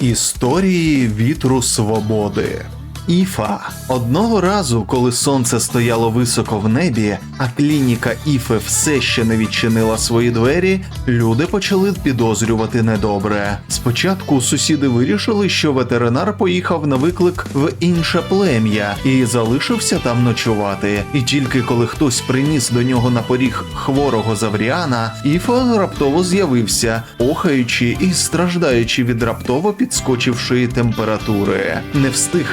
Історії вітру свободи. Іфа. Одного разу, коли сонце стояло високо в небі, а клініка Іфи все ще не відчинила свої двері, люди почали підозрювати недобре. Спочатку сусіди вирішили, що ветеринар поїхав на виклик в інше плем'я і залишився там ночувати. І тільки коли хтось приніс до нього на поріг хворого Завріана, Іфа раптово з'явився, охаючи і страждаючи від раптово підскочившої температури. Не встиг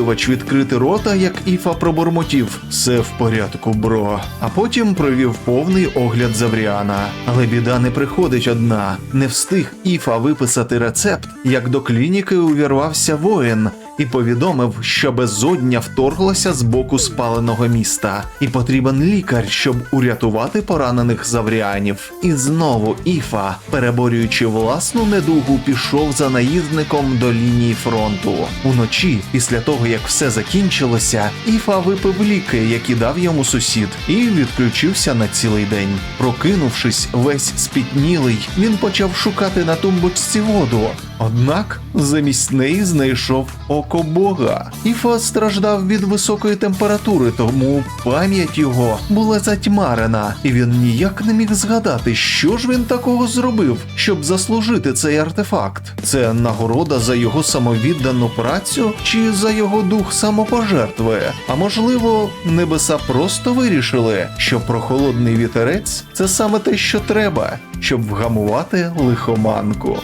відвідувач відкрити рота, як Іфа пробурмотів все в порядку, бро. А потім провів повний огляд Завріана. Але біда не приходить одна. Не встиг Іфа виписати рецепт, як до клініки увірвався воїн і повідомив, що безодня вторглася з боку спаленого міста, і потрібен лікар, щоб урятувати поранених завріанів. І знову Іфа, переборюючи власну недугу, пішов за наїздником до лінії фронту. Уночі, після того як все закінчилося, Іфа випив ліки, які дав йому сусід, і відключився на цілий день. Прокинувшись, весь спітнілий, він почав шукати на тумбочці воду. Однак замість неї знайшов око Бога. Іфа страждав від високої температури, тому пам'ять його була затьмарена, і він ніяк не міг згадати, що ж він такого зробив, щоб заслужити цей артефакт. Це нагорода за його самовіддану працю чи за його дух самопожертви. А можливо, небеса просто вирішили, що прохолодний вітерець це саме те, що треба, щоб вгамувати лихоманку.